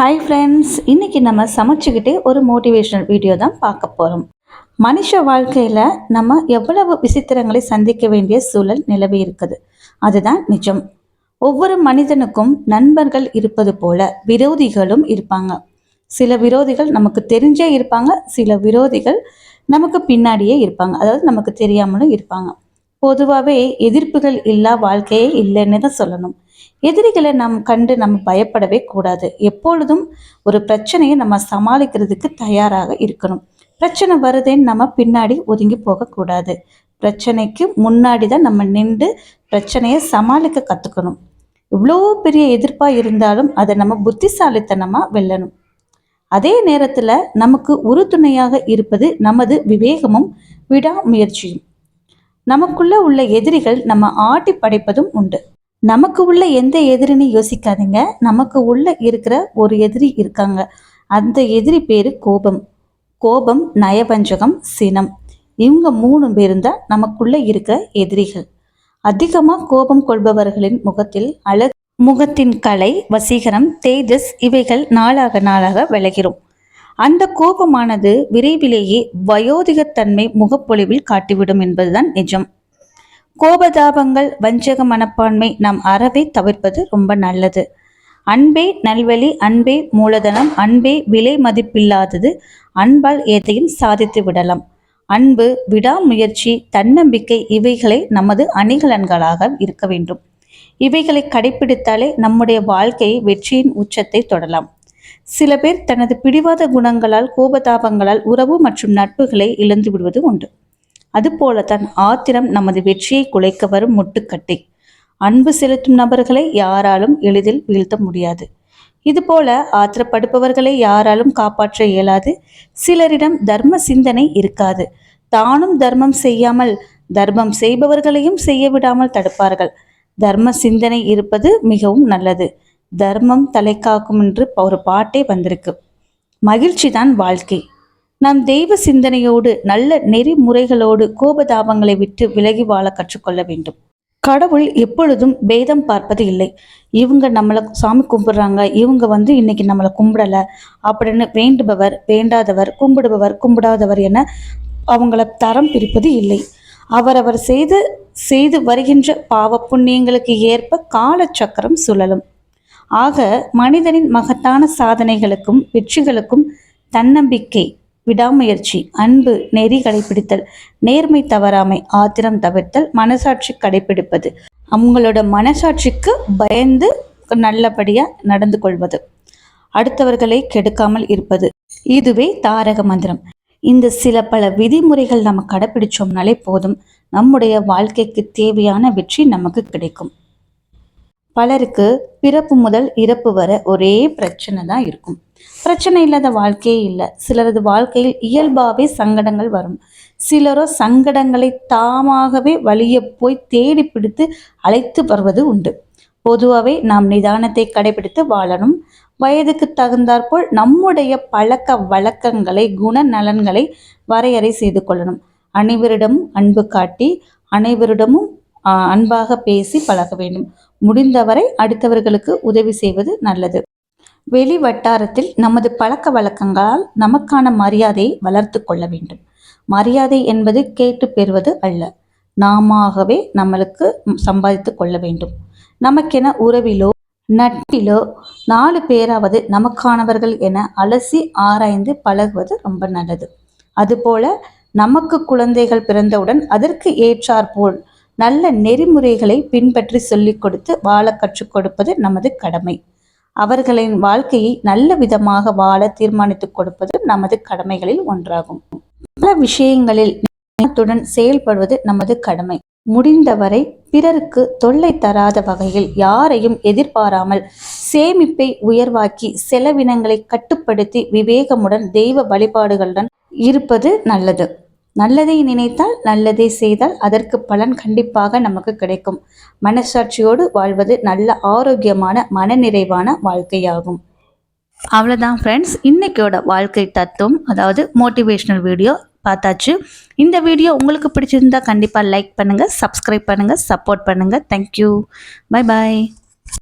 Hi friends இன்றைக்கி நம்ம சமைச்சுக்கிட்டே ஒரு மோட்டிவேஷனல் வீடியோ தான் பார்க்க போகிறோம் மனுஷ வாழ்க்கையில் நம்ம எவ்வளவு விசித்திரங்களை சந்திக்க வேண்டிய சூழல் நிலவி இருக்குது. அதுதான் நிஜம். ஒவ்வொரு மனிதனுக்கும் நண்பர்கள் இருப்பது போல விரோதிகளும் இருப்பாங்க. சில விரோதிகள் நமக்கு தெரிஞ்சே இருப்பாங்க சில விரோதிகள் நமக்கு பின்னாடியே இருப்பாங்க. அதாவது நமக்கு தெரியாமலும் இருப்பாங்க. பொதுவாகவே எதிர்ப்புகள் இல்லா வாழ்க்கையே இல்லைன்னு தான் சொல்லணும். எதிரிகளை நம் கண்டு நம்ம பயப்படவே கூடாது. எப்பொழுதும் ஒரு பிரச்சனையை நம்ம சமாளிக்கிறதுக்கு தயாராக இருக்கணும். பிரச்சனை வருதேன்னு நம்ம பின்னாடி ஒதுங்கி போகக்கூடாது. பிரச்சனைக்கு முன்னாடி தான் நம்ம நின்று பிரச்சனையை சமாளிக்க கற்றுக்கணும் இவ்வளோ பெரிய எதிர்ப்பாக இருந்தாலும் அதை நம்ம புத்திசாலித்தனமாக வெல்லணும். அதே நேரத்தில் நமக்கு உறுதுணையாக இருப்பது நமது விவேகமும் விடாமுயற்சியும். நமக்குள்ள உள்ள எதிரிகள் நம்ம ஆட்டி படைப்பதும் உண்டு. நமக்கு உள்ள எந்த எதிரின்னு யோசிக்காதீங்க. நமக்கு உள்ள இருக்கிற ஒரு எதிரி இருக்காங்க. அந்த எதிரி பேரு கோபம். கோபம் நயபஞ்சகம் சினம். இவங்க மூணு பேரும் தான் நமக்குள்ள இருக்க எதிரிகள். அதிகமாக கோபம் கொள்பவர்களின் முகத்தில் அழகு முகத்தின் கலை வசீகரம் தேஜஸ் இவைகள் நாளாக நாளாக விளைகிறோம் அந்த கோபமானது விரைவிலேயே வயோதிகத்தன்மை முகப்பொழிவில் காட்டிவிடும் என்பதுதான் நிஜம். கோபதாபங்கள் வஞ்சக மனப்பான்மை நாம் அறவே தவிர்ப்பது ரொம்ப நல்லது. அன்பே நல்வழி அன்பே மூலதனம் அன்பே விலை மதிப்பில்லாதது அன்பால் எதையும் சாதித்து விடலாம். அன்பு விடாமுயற்சி தன்னம்பிக்கை இவைகளை நமது அணிகலன்களாக இருக்க வேண்டும். இவைகளை கடைபிடித்தாலே நம்முடைய வாழ்க்கையை வெற்றியின் உச்சத்தை தொடலாம். சில பேர் தனது பிடிவாத குணங்களால் கோபதாபங்களால் உறவு மற்றும் நட்புகளை இழந்து விடுவது உண்டு. அதுபோலத்தான் ஆத்திரம் நமது வெற்றியை குலைக்க வரும் முட்டுக்கட்டை. அன்பு செலுத்தும் நபர்களை யாராலும் எளிதில் வீழ்த்த முடியாது. இதுபோல ஆத்திரப்படுப்பவர்களை யாராலும் காப்பாற்ற இயலாது. சிலரிடம் தர்ம சிந்தனை இருக்காது. தானும் தர்மம் செய்யாமல் தர்மம் செய்பவர்களையும் செய்ய விடாமல் தடுப்பார்கள். தர்ம சிந்தனை இருப்பது மிகவும் நல்லது. தர்மம் தலை காக்கும் என்று ஒரு பாட்டே வந்திருக்கு. மகிழ்ச்சி தான் வாழ்க்கை. நம் தெய்வ சிந்தனையோடு நல்ல நெறிமுறைகளோடு கோபதாபங்களை விட்டு விலகி வாழ கற்றுக்கொள்ள வேண்டும். கடவுள் எப்பொழுதும் பேதம் பார்ப்பது இல்லை. இவங்க நம்மளை சாமி கும்பிடுறாங்க இவங்க வந்து இன்னைக்கு நம்மளை கும்பிடலை அப்படின்னு வேண்டுபவர் வேண்டாதவர் கும்பிடுபவர் கும்பிடாதவர் என அவங்கள தரம் பிரிப்பது இல்லை. அவரவர் செய்து செய்து வருகின்ற பாவ புண்ணியங்களுக்கு ஏற்ப காலச்சக்கரம் சுழலும். ஆக மனிதனின் மகத்தான சாதனைகளுக்கும் வெற்றிகளுக்கும் தன்னம்பிக்கை விடாமுயற்சி அன்பு நெறி கடைபிடித்தல் நேர்மை தவறாமை ஆத்திரம் தவிர்த்தல் மனசாட்சி கடைபிடிப்பது அவங்களோட மனசாட்சிக்கு பயந்து நல்லபடியாக நடந்து கொள்வது. அடுத்தவர்களை கெடுக்காமல் இருப்பது. இதுவே தாரக மந்திரம். இந்த சில பல விதிமுறைகள் நம்ம கடைபிடிச்சோம்னாலே போதும். நம்முடைய வாழ்க்கைக்கு தேவையான வெற்றி நமக்கு கிடைக்கும். பலருக்கு பிறப்பு முதல் இறப்பு வர ஒரே பிரச்சனை தான் இருக்கும். பிரச்சனை இல்லாத வாழ்க்கையே இல்லை. சிலரது வாழ்க்கையில் இயல்பாகவே சங்கடங்கள் வரும். சிலரோ சங்கடங்களை தாமாகவே வழிய போய் தேடி பிடித்து அழைத்து வருவது உண்டு. பொதுவாகவே நாம் நிதானத்தை கடைபிடித்து வாழணும். வயதுக்கு தகுந்தாற்போல் நம்முடைய பழக்க வழக்கங்களை குண நலன்களை வரையறை செய்து கொள்ளணும். அனைவரிடமும் அன்பு காட்டி அனைவரிடமும் அன்பாக பேசி பழக வேண்டும். முடிந்தவரை அடுத்தவர்களுக்கு உதவி செய்வது நல்லது. வெளி வட்டாரத்தில் நமது பழக்க வழக்கங்களால் நமக்கான மரியாதையை வளர்த்து கொள்ள வேண்டும். மரியாதை என்பது கேட்டு பெறுவது அல்ல. நாமவே நம்மளுக்கு சம்பாதித்து கொள்ள வேண்டும். நமக்கென உறவிலோ நட்பிலோ நாலு பேராவது நமக்கானவர்கள் என அலசி ஆராய்ந்து பழகுவது ரொம்ப நல்லது. அதுபோல நமக்கு குழந்தைகள் பிறந்தவுடன் அதற்கு ஏற்றாற்போல் நல்ல நெறிமுறைகளை பின்பற்றி சொல்லிக் கொடுத்து வாழ கற்றுக் கொடுப்பது நமது கடமை. அவர்களின் வாழ்க்கையை நல்ல விதமாக வாழ தீர்மானித்துக் கொடுப்பது நமது கடமைகளில் ஒன்றாகும். பல விஷயங்களில் நியாயத்துடன் செயல்படுவது நமது கடமை. முடிந்தவரை பிறருக்கு தொல்லை தராத வகையில் யாரையும் எதிர்பாராமல் சேமிப்பை உயர்வாக்கி செலவினங்களை கட்டுப்படுத்தி விவேகமுடன் தெய்வ வழிபாடுகளுடன் இருப்பது நல்லது. நல்லதை நினைத்தால் நல்லதை செய்தால் அதற்கு பலன் கண்டிப்பாக நமக்கு கிடைக்கும். மனசாட்சியோடு வாழ்வது நல்ல ஆரோக்கியமான மனநிறைவான வாழ்க்கையாகும். அவ்வளோதான் ஃப்ரெண்ட்ஸ் இன்றைக்கியோட வாழ்க்கை தத்துவம் அதாவது மோட்டிவேஷ்னல் வீடியோ பார்த்தாச்சு. இந்த வீடியோ உங்களுக்கு பிடிச்சிருந்தா கண்டிப்பாக லைக் பண்ணுங்கள் சப்ஸ்கிரைப் பண்ணுங்கள் சப்போர்ட் பண்ணுங்கள் தேங்க்யூ பை பாய்